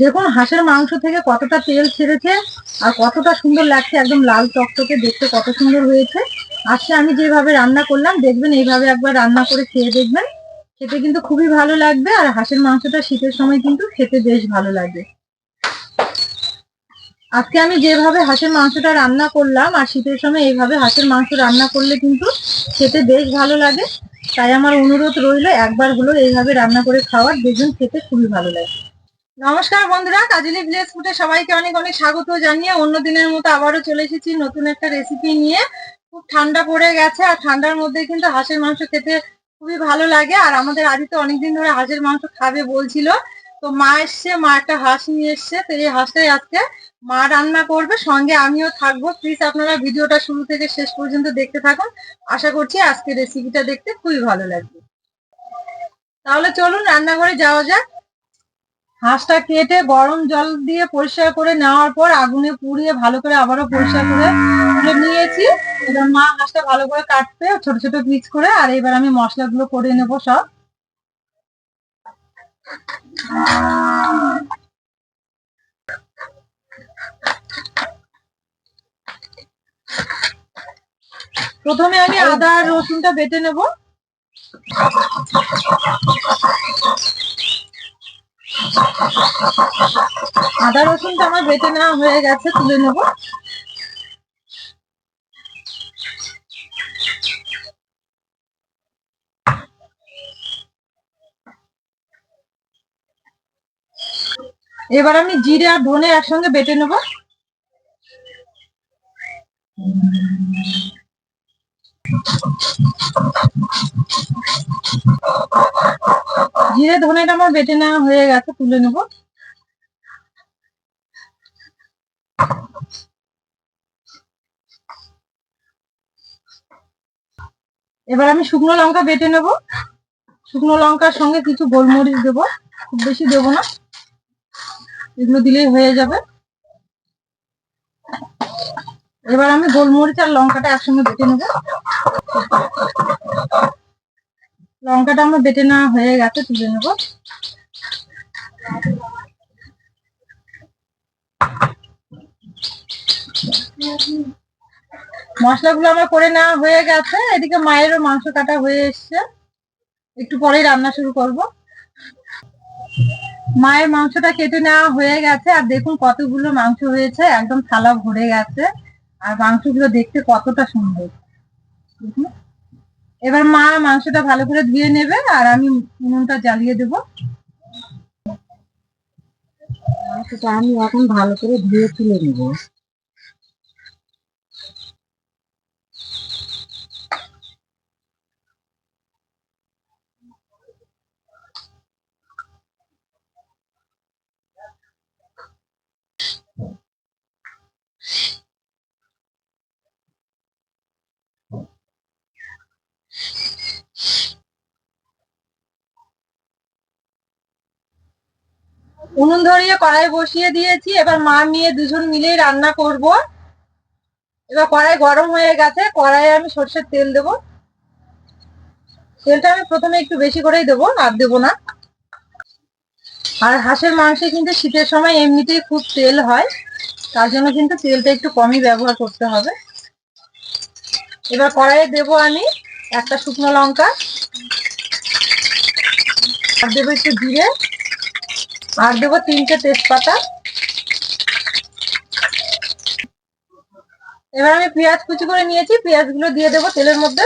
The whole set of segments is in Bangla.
দেখুন, হাঁসের মাংস থেকে কতটা তেল ছেড়েছে আর কতটা সুন্দর লাগছে, একদম লাল টকটকে দেখতে কত সুন্দর হয়েছে। আজকে আমি যেভাবে রান্না করলাম, দেখবেন এইভাবে একবার রান্না করে খেয়ে দেখবেন। খেতে কিন্তু খুবই ভালো লাগবে আর হাঁসের মাংসটা শীতের সময় কিন্তু খেতে বেশ ভালো লাগবে আজকে আমি যেভাবে হাঁসের মাংসটা রান্না করলাম আর শীতের সময় এইভাবে হাঁসের মাংস রান্না করলে কিন্তু খেতে বেশ ভালো লাগে। তাই আমার অনুরোধ রইল, একবার হলো এইভাবে রান্না করে খাওয়ার, দেখবেন খেতে খুবই ভালো লাগে। নমস্কার বন্ধুরা কাজলি ভিলেজ ফুটে সবাইকে অনেক অনেক স্বাগত জানিয়ে অন্য দিনের মতো আবারও চলে এসেছি নতুন একটা রেসিপি নিয়ে। খুব ঠান্ডা পড়ে গেছে আর ঠান্ডার মধ্যে কিন্তু হাঁসের মাংস খেতে খুবই ভালো লাগে। আর আমাদের আদি তো অনেকদিন ধরে হাঁসের মাংস খাবে বলছিল। তো মা এসছে, মা একটা হাঁস নিয়ে এসছে। তো এই হাঁসটাই আজকে মা রান্না করবে। সঙ্গে আমিও থাকব। প্লিজ আপনারা ভিডিওটা শুরু থেকে শেষ পর্যন্ত দেখতে থাকুন। আশা করছি আজকে রেসিপিটা দেখতে খুবই ভালো লাগবে। তাহলে চলুন রান্নাঘরে যাওয়া যাক। হাঁসটা কেটে গরম জল দিয়ে পরিষ্কার করে নেওয়ার পর আগুনে পুড়িয়ে ভালো করে আবারও পরিষ্কার করে তুলে নিয়েছি। এবার মা হাঁসটা ভালো করে কাটতে ছোট ছোট পিচ করে, আর এবার আমি মশলাগুলো করে নেব সব। প্রথমে আমি আদা আর রসুনটা বেটে নেব। আদা রসুনটা আমার বেটে নেওয়া হয়ে গেছে, তুলে নেব। এবার আমি জিরে আর ধনে একসঙ্গে বেটে নেব। জিরে ধনেটা আমার বেটে নেওয়া হয়ে গেছে, তুলে নেব। এবার আমি শুকনো লঙ্কা বেটে নেব। শুকনো লঙ্কার সঙ্গে কিছু গোলমরিচ দেব, খুব বেশি দেবো না। এগুলো দিলেই হয়ে যাবে। এবার আমি গোলমরিচ আর লঙ্কাটা একসঙ্গে বেটে নেব। লঙ্কাটা আমার বেটে নেওয়া হয়ে গেছে, তুলে নেব। মশলাগুলো আমার করে নেওয়া হয়ে গেছে, এদিকে মায়েরও মাংস কাটা হয়ে এসছে। একটু পরেই রান্না শুরু করব। মায়ের মাংসটা কেটে নেওয়া হয়ে গেছে, আর দেখুন কতগুলো মাংস হয়েছে, একদম থালা ভরে গেছে। আর মাংসগুলো দেখতে কতটা সুন্দর। এবার মা মাংসটা ভালো করে ধুয়ে নেবে আর আমি উনুনটা জ্বালিয়ে দেবো। আমি এখন ভালো করে ধুয়ে তুলে নেব। উনুন ধরিয়ে কড়াই বসিয়ে দিয়েছি, এবার মা নিয়ে দুজন মিলেই রান্না করব। এবার কড়াই গরম হয়ে গেছে, কড়াইয়ে আমি সর্ষের তেল দেব। তেলটা আমি প্রথমে একটু বেশি করেই দেবো, আর দেবো না। আর হাঁসের মাংসে কিন্তু শীতের সময় এমনিতেই খুব তেল হয়, তার জন্য কিন্তু তেলটা একটু কমই ব্যবহার করতে হবে। এবার কড়াইয়ে দেবো আমি একটা শুকনো লঙ্কা, আর দেবো একটু জিরে। আর দেবো তিনটে তেজপাতা। এবার আমি পেঁয়াজ কুচি করে নিয়েছি পেঁয়াজগুলো দিয়ে দেবো তেলের মধ্যে।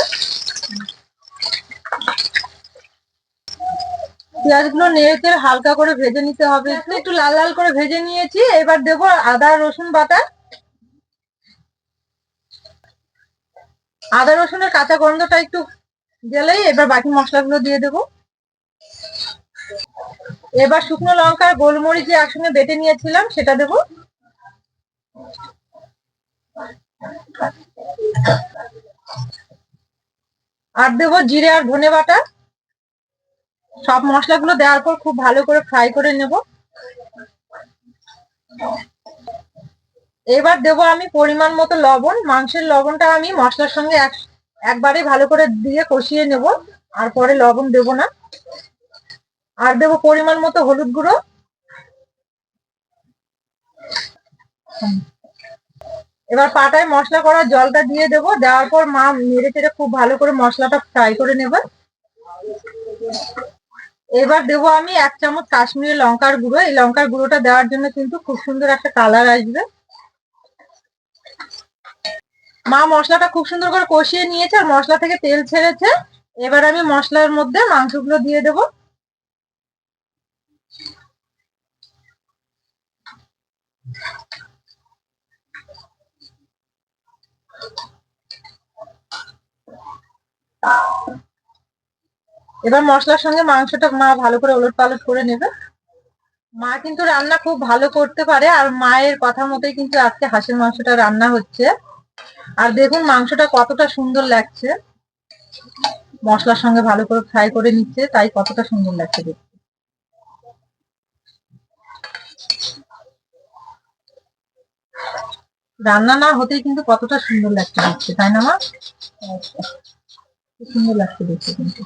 পেঁয়াজগুলো নেড়ে হালকা করে ভেজে নিতে হবে একটু একটু লাল লাল করে ভেজে নিয়েছি। এবার দেবো আদা, রসুন, বাটা। আদা, রসুনের কাঁচা গন্ধটা একটু গেলেই এবার বাকি মশলাগুলো দিয়ে দেবো। এবার শুকনো লঙ্কা, গোলমরিচ যে একসঙ্গে বেটে নিয়েছিলাম, সেটা দেব। আর দেবো জিরে আর ধনে বাটা। সব মশলাগুলো দেওয়ার পর খুব ভালো করে ফ্রাই করে নেব। এবার দেবো আমি পরিমাণ মতো লবণ। মাংসের লবণটা আমি মশলার সঙ্গে এক, একবারে ভালো করে দিয়ে কষিয়ে নেব। আর পরে লবণ দেব না। আর দেবো পরিমাণ মতো হলুদ গুঁড়ো। এবার পাটায় মশলা করা জলটা দিয়ে দেবো, দেওয়ার পর মা নেড়ে চেড়ে খুব ভালো করে মশলাটা ফ্রাই করে নেবে এবার দেবো আমি এক চামচ কাশ্মীরি লঙ্কার গুঁড়ো, এই লঙ্কার গুঁড়োটা দেওয়ার জন্য কিন্তু খুব সুন্দর একটা কালার আসবে। মা মশলাটা খুব সুন্দর করে কষিয়ে নিয়েছে আর মশলা থেকে তেল ছেড়েছে। এবার আমি মশলার মধ্যে মাংসগুলো দিয়ে দেবো। এবার মশলার সঙ্গে মাংসটা মা ভালো করে ওলট পালট করে নেবে। মা কিন্তু রান্না খুব ভালো করতে পারে, আর মায়ের কথা মতোই কিন্তু আজকে হাঁসের মাংসটা রান্না হচ্ছে। আর দেখুন মাংসটা কতটা সুন্দর লাগছে। মশলার সঙ্গে ভালো করে ফ্রাই করে নিচ্ছে, তাই কতটা সুন্দর লাগছে দেখতে। রান্না না হতেই কিন্তু কতটা সুন্দর লাগছে দেখতে, তাই না মা? সুন্দর লাগছে দেখতে কিন্তু।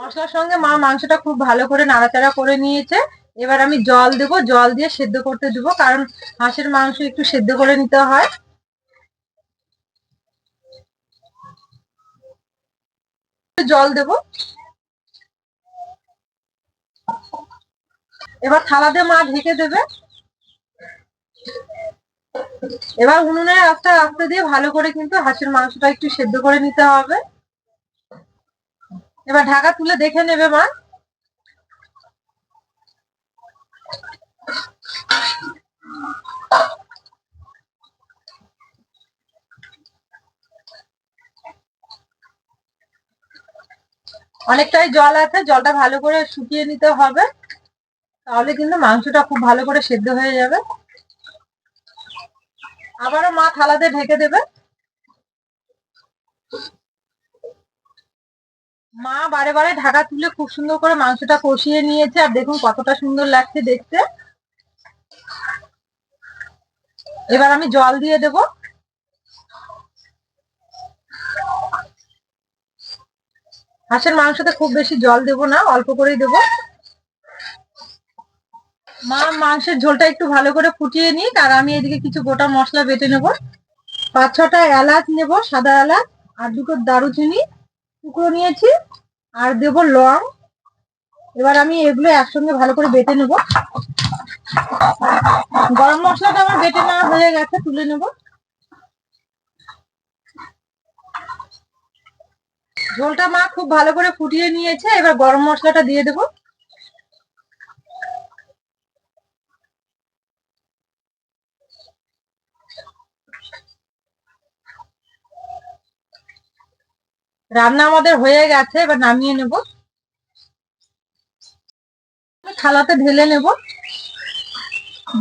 মশলার সঙ্গে মা মাংসটা খুব ভালো করে নাড়াচাড়া করে নিয়েছে। এবার আমি জল দেবো, জল দিয়ে সেদ্ধ করতে দেবো, কারণ হাঁসের মাংস একটু সেদ্ধ করে নিতে হয়। জল দেবো। এবার থালাতে মা ঢেকে দেবে। এবার উনুনে আস্তে আস্তে দিয়ে ভালো করে কিন্তু হাঁসের মাংসটা একটু সেদ্ধ করে নিতে হবে। এবার ঢাকা তুলে দেখে নেবে মা। অনেকটাই জল আছে, জলটা ভালো করে শুকিয়ে নিতে হবে। তাহলে কিন্তু মাংসটা খুব ভালো করে সেদ্ধ হয়ে যাবে। আবারও মা থালাতে ঢেকে দেবে। মা বারে বারে ঢাকা তুলে খুব সুন্দর করে মাংসটা কষিয়ে নিয়েছে, আর দেখুন কতটা সুন্দর লাগছে দেখতে। এবার আমি জল দিয়ে দেব। হাঁসের মাংসতে খুব বেশি জল দেব না, অল্প করেই দেব। মা মাংসের ঝোলটা একটু ভালো করে ফুটিয়ে নিই আর আমি এদিকে কিছু গোটা মশলা বেটে নেব। পাঁচ ছটা এলাচ নেব, সাদা এলাচ, আর দুটো দারুচিনি। টুকরো নিয়েছি, আর দেব লং। এবার আমি এগুলো একসঙ্গে ভালো করে বেটে নেব। গরম মশলাটা আমার বেটে নেওয়া হয়ে গেছে, তুলে নেব। ঝোলটা মা খুব ভালো করে ফুটিয়ে নিয়েছে, এবার গরম মশলাটা দিয়ে দেবো। রান্না আমাদের হয়ে গেছে, এবার নামিয়ে নেব। থালাতে ঢেলে নেব।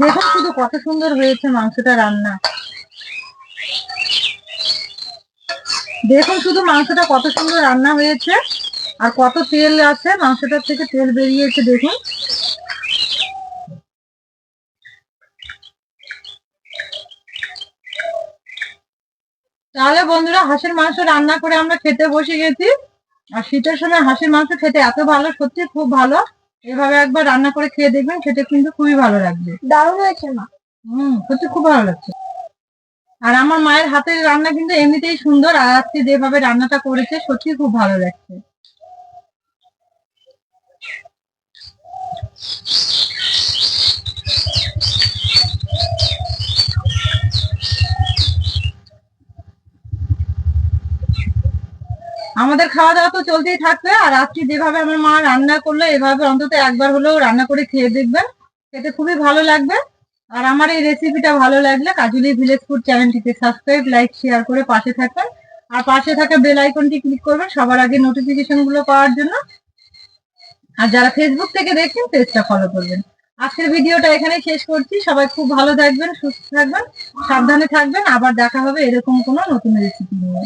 দেখুন শুধু কত সুন্দর হয়েছে মাংসটা রান্না। দেখুন শুধু মাংসটা কত সুন্দর রান্না হয়েছে, আর কত তেল আছে, মাংসটার থেকে তেল বেরিয়েছে, দেখুন। তাহলে বন্ধুরা হাঁসের মাংস রান্না করে আমরা খেতে বসে গেছি। আর শীতের সময় হাঁসের মাংস খেতে এত ভালো সত্যি খুব ভালো। এভাবে একবার রান্না করে খেয়ে দেখবেন খেতে কিন্তু খুবই ভালো লাগবে। দারুণ হয়েছে মা। হম সত্যি খুব ভালো লাগছে। আর আমার মায়ের হাতের রান্না কিন্তু এমনিতেই সুন্দর আর আজকে যেভাবে রান্নাটা করেছে সত্যি খুব ভালো লাগছে। আমাদের খাওয়া দাওয়া তো চলতেই থাকবে, আর আজকে যেভাবে আমার মা রান্না করল, এভাবে অন্তত একবার হলেও রান্না করে খেয়ে দেখবেন। খেতে খুবই ভালো লাগবে। আর আমার এই রেসিপিটা ভালো লাগলে কাজুলি ভিলেজ ফুড চ্যানেলটিকে সাবস্ক্রাইব লাইক শেয়ার করে পাশে থাকবেন। আর পাশে থাকা বেল আইকনটি ক্লিক করবেন সবার আগে নোটিফিকেশনগুলো পাওয়ার জন্য। আর যারা ফেসবুক থেকে দেখছেন পেজটা ফলো করবেন। আজকের ভিডিওটা এখানে শেষ করছি। সবাই খুব ভালো থাকবেন, সুস্থ থাকবেন, সাবধানে থাকবেন। আবার দেখা হবে এরকম কোনো নতুন রেসিপি নিয়ে।